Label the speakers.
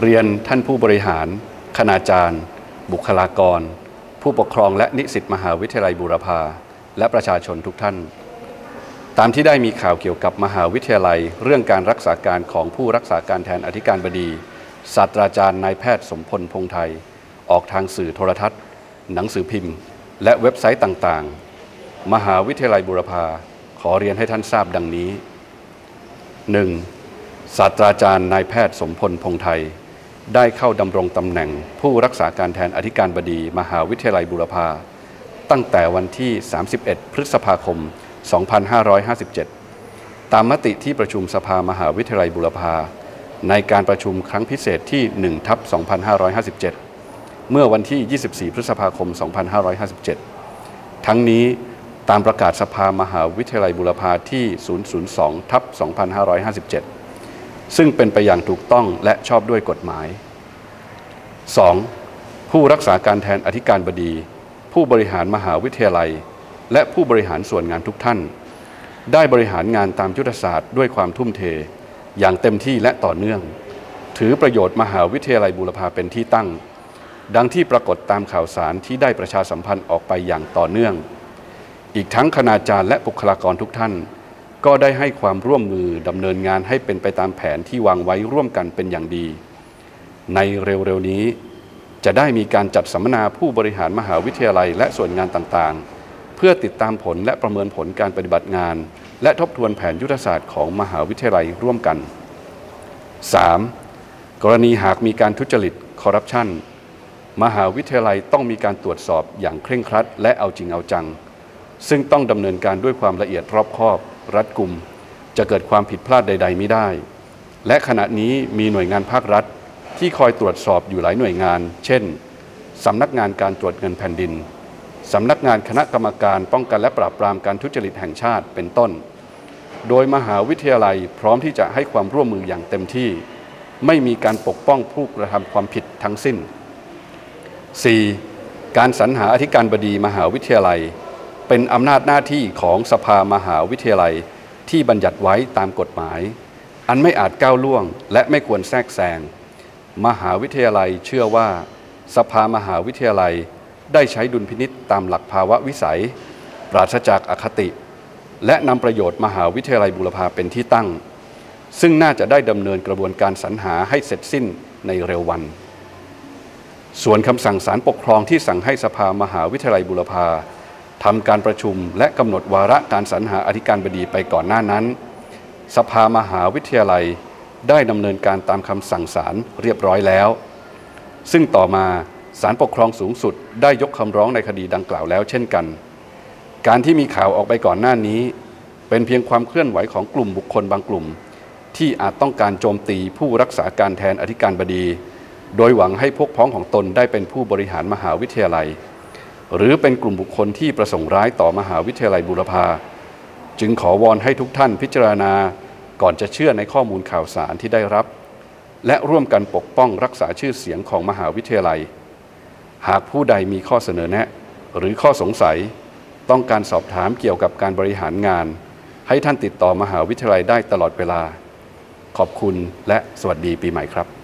Speaker 1: เรียนท่านผู้บริหาร คณาจารย์ บุคลากร ผู้ปกครองและนิสิตมหาวิทยาลัยบูรพาและประชาชนทุกท่าน ตามที่ได้มีข่าวเกี่ยวกับมหาวิทยาลัย เรื่องการรักษาการของผู้รักษาการแทนอธิการบดีศาสตราจารย์นายแพทย์สมพลพงษ์ไทย ออกทางสื่อโทรทัศน์ หนังสือพิมพ์ และเว็บไซต์ต่างๆ มหาวิทยาลัยบูรพาขอเรียนให้ท่านทราบดังนี้ 1. ศาสตราจารย์นายแพทย์สมพลพงษ์ไทย ได้เข้าดำรงตำแหน่งผู้รักษาการแทนอธิการบดี มหาวิทยาลัยบูรพาตั้งแต่วันที่ 31 พฤษภาคม 2557 ตามมติที่ประชุมสภามหาวิทยาลัยบูรพาในการประชุมครั้งพิเศษที่1ทับ2557 เมื่อวันที่ 24 พฤษภาคม 2557 ทั้งนี้ตามประกาศสภามหาวิทยาลัยบุรพาที่ 002ทับ2557 ซึ่งเป็นไปอย่างถูกต้องและชอบด้วยกฎหมาย 2. ผู้รักษาการแทนอธิการบดี ผู้บริหารมหาวิทยาลัย และผู้บริหารส่วนงานทุกท่าน ได้บริหารงานตามยุทธศาสตร์ด้วยความทุ่มเท อย่างเต็มที่และต่อเนื่อง ถือประโยชน์มหาวิทยาลัยบูรพาเป็นที่ตั้ง ดังที่ปรากฏตามข่าวสารที่ได้ประชาสัมพันธ์ออกไปอย่างต่อเนื่อง อีกทั้งคณาจารย์และบุคลากรทุกท่าน ก็ได้ให้ความร่วมมือดำเนินงานให้เป็นไปตามแผนที่วางไว้ร่วมกันเป็นอย่างดี ในเร็วๆนี้จะได้มีการจัดสัมมนาผู้บริหารมหาวิทยาลัยและส่วนงานต่างๆ เพื่อติดตามผลและประเมินผลการปฏิบัติงาน และทบทวนแผนยุทธศาสตร์ของมหาวิทยาลัยร่วมกัน 3. กรณีหากมีการทุจริตคอร์รัปชันมหาวิทยาลัยต้องมีการตรวจสอบอย่างเคร่งครัด และเอาจริงเอาจัง ซึ่งต้องดำเนินการด้วยความละเอียดรอบคอบ รัดกุม จะเกิดความผิดพลาดใด ๆ ไม่ได้ และขณะนี้มีหน่วยงานภาครัฐที่คอยตรวจสอบอยู่หลายหน่วยงาน เช่นสำนักงานการตรวจเงินแผ่นดินสำนักงานคณะกรรมการป้องกันและปราบปรามการทุจริตแห่งชาติเป็นต้น โดยมหาวิทยาลัยพร้อมที่จะให้ความร่วมมืออย่างเต็มที่ ไม่มีการปกป้องผู้กระทำความผิดทั้งสิ้น 4. การสรรหาอธิการบดีมหาวิทยาลัย เป็นอำนาจหน้าที่ของสภามหาวิทยาลัยที่บัญญัติไว้ตามกฎหมาย อันไม่อาจก้าวล่วง และไม่ควรแทรกแซงมหาวิทยาลัยเชื่อว่า สภามหาวิทยาลัยได้ใช้ดุลพินิษตามหลักภาวะวิสัย ปราศจากอคติ และนำประโยชน์มหาวิทยาลัยบุรพาเป็นที่ตั้ง ซึ่งน่าจะได้ดำเนินกระบวนการสรรหาให้เสร็จสิ้นในเร็ววัน ส่วนคำสั่งศาลปกครองที่สั่งให้สภามหาวิทยาลัยบุรพา ทำการประชุมและกำหนดวาระการสรรหาอธิการบดีไปก่อนหน้านั้น สภามหาวิทยาลัยได้ดำเนินการตามคำสั่งศาลเรียบร้อยแล้ว ซึ่งต่อมาศาลปกครองสูงสุดได้ยกคำร้องในคดีดังกล่าวแล้วเช่นกัน การที่มีข่าวออกไปก่อนหน้านี้ เป็นเพียงความเคลื่อนไหวของกลุ่มบุคคลบางกลุ่ม ที่อาจต้องการโจมตีผู้รักษาการแทนอธิการบดี โดยหวังให้พวกพ้องของตนได้เป็นผู้บริหารมหาวิทยาลัย หรือเป็นกลุ่มบุคคลที่ประสงค์ร้ายต่อมหาวิทยาลัยบูรพาจึงขอวอนให้ทุกท่านพิจารณาก่อนจะเชื่อในข้อมูลข่าวสารที่ได้รับ และร่วมกันปกป้องรักษาชื่อเสียงของมหาวิทยาลัย หากผู้ใดมีข้อเสนอแนะ หรือข้อสงสัยต้องการสอบถามเกี่ยวกับการบริหารงาน ให้ท่านติดต่อมหาวิทยาลัยได้ตลอดเวลา ขอบคุณและสวัสดีปีใหม่ครับ